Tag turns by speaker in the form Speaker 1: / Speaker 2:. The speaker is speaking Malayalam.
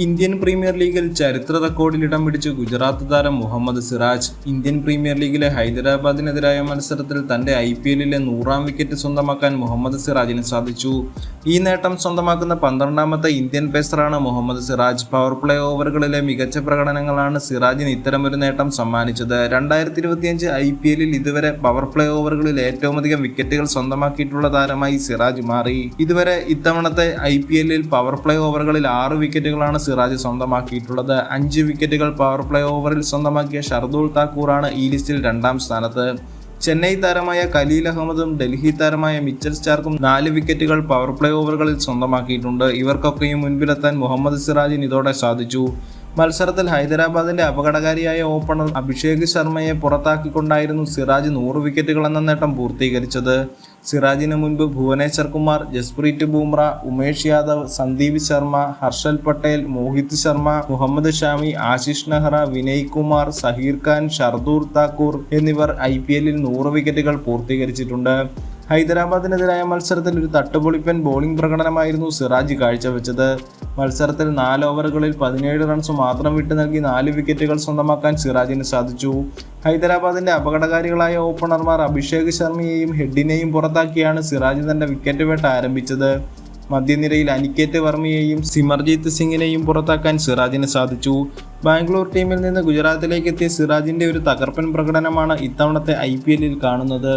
Speaker 1: ഇന്ത്യൻ പ്രീമിയർ ലീഗിൽ ചരിത്ര റെക്കോർഡിൽ ഇടം പിടിച്ച് ഗുജറാത്ത് താരം മുഹമ്മദ് സിറാജ് ഇന്ത്യൻ പ്രീമിയർ ലീഗിലെ ഹൈദരാബാദിനെതിരായ മത്സരത്തിൽ തന്റെ ഐ പി എല്ലിലെ നൂറാം വിക്കറ്റ് സ്വന്തമാക്കാൻ മുഹമ്മദ് സിറാജിന് സാധിച്ചു. ഈ നേട്ടം സ്വന്തമാക്കുന്ന പന്ത്രണ്ടാമത്തെ ഇന്ത്യൻ പേസറാണ് മുഹമ്മദ് സിറാജ്. പവർ പ്ലേ ഓവറുകളിലെ മികച്ച പ്രകടനങ്ങളാണ് സിറാജിന് ഇത്തരമൊരു നേട്ടം സമ്മാനിച്ചത്. രണ്ടായിരത്തി ഇരുപത്തിയഞ്ച് ഐ പി എല്ലിൽ ഇതുവരെ പവർ പ്ലേ ഓവറുകളിൽ ഏറ്റവും അധികം വിക്കറ്റുകൾ സ്വന്തമാക്കിയിട്ടുള്ള താരമായി സിറാജ് മാറി. ഇതുവരെ ഇത്തവണത്തെ ഐ പി എല്ലിൽ പവർ പ്ലേ ഓവറുകളിൽ ആറ് വിക്കറ്റുകളാണ് സിറാജ് സ്വന്തമാക്കിയിട്ടുള്ളത്. അഞ്ച് വിക്കറ്റുകൾ പവർ പ്ലേ ഓവറിൽ സ്വന്തമാക്കിയ ഷർദൂൾ താക്കൂറാണ് ഈ ലിസ്റ്റിൽ രണ്ടാം സ്ഥാനത്ത്. ചെന്നൈ താരമായ കലീൽ അഹമ്മദും ഡൽഹി താരമായ മിച്ചൽ സ്റ്റാർക്കും നാല് വിക്കറ്റുകൾ പവർ പ്ലേ ഓവറുകളിൽ സ്വന്തമാക്കിയിട്ടുണ്ട്. ഇവർക്കൊക്കെയും മുൻപിലെത്താൻ മുഹമ്മദ് സിറാജിന് ഇതോടെ സാധിച്ചു. മത്സരത്തിൽ ഹൈദരാബാദിന്റെ അപകടകാരിയായ ഓപ്പണർ അഭിഷേക് ശർമ്മയെ പുറത്താക്കിക്കൊണ്ടായിരുന്നു സിറാജ് നൂറ് വിക്കറ്റുകൾ എന്ന നേട്ടം പൂർത്തീകരിച്ചത്. സിറാജിന് മുൻപ് ഭുവനേശ്വർ കുമാർ ജസ്പ്രീത് ബൂംറ ഉമേഷ് യാദവ് സന്ദീപ് ശർമ്മ ഹർഷൽ പട്ടേൽ മോഹിത് ശർമ്മ മുഹമ്മദ് ഷാമി ആശിഷ് നെഹ്റ വിനയ് കുമാർ സഹീർ ഖാൻ ഷർദൂർ താക്കൂർ എന്നിവർ ഐ പി എല്ലിൽ നൂറ് വിക്കറ്റുകൾ പൂർത്തീകരിച്ചിട്ടുണ്ട്. ഹൈദരാബാദിനെതിരായ മത്സരത്തിൽ ഒരു തട്ടുപൊളിപ്പൻ ബോളിംഗ് പ്രകടനമായിരുന്നു സിറാജ് കാഴ്ചവെച്ചത്. മത്സരത്തിൽ നാല് ഓവറുകളിൽ പതിനേഴ് റൺസ് മാത്രം വിട്ടു നൽകി നാല് വിക്കറ്റുകൾ സ്വന്തമാക്കാൻ സിറാജിന് സാധിച്ചു. ഹൈദരാബാദിന്റെ അപകടകാരികളായ ഓപ്പണർമാർ അഭിഷേക് ശർമ്മയെയും ഹെഡിനെയും പുറത്താക്കിയാണ് സിറാജ് തന്റെ വിക്കറ്റ് വേട്ട ആരംഭിച്ചത്. മധ്യനിരയിൽ അനിക്കേറ്റ് വർമ്മയെയും സിമർജീത് സിംഗിനെയും പുറത്താക്കാൻ സിറാജിന് സാധിച്ചു. ബാംഗ്ലൂർ ടീമിൽ നിന്ന് ഗുജറാത്തിലേക്ക് എത്തിയ സിറാജിന്റെ ഒരു തകർപ്പൻ പ്രകടനമാണ് ഇത്തവണത്തെ ഐ കാണുന്നത്.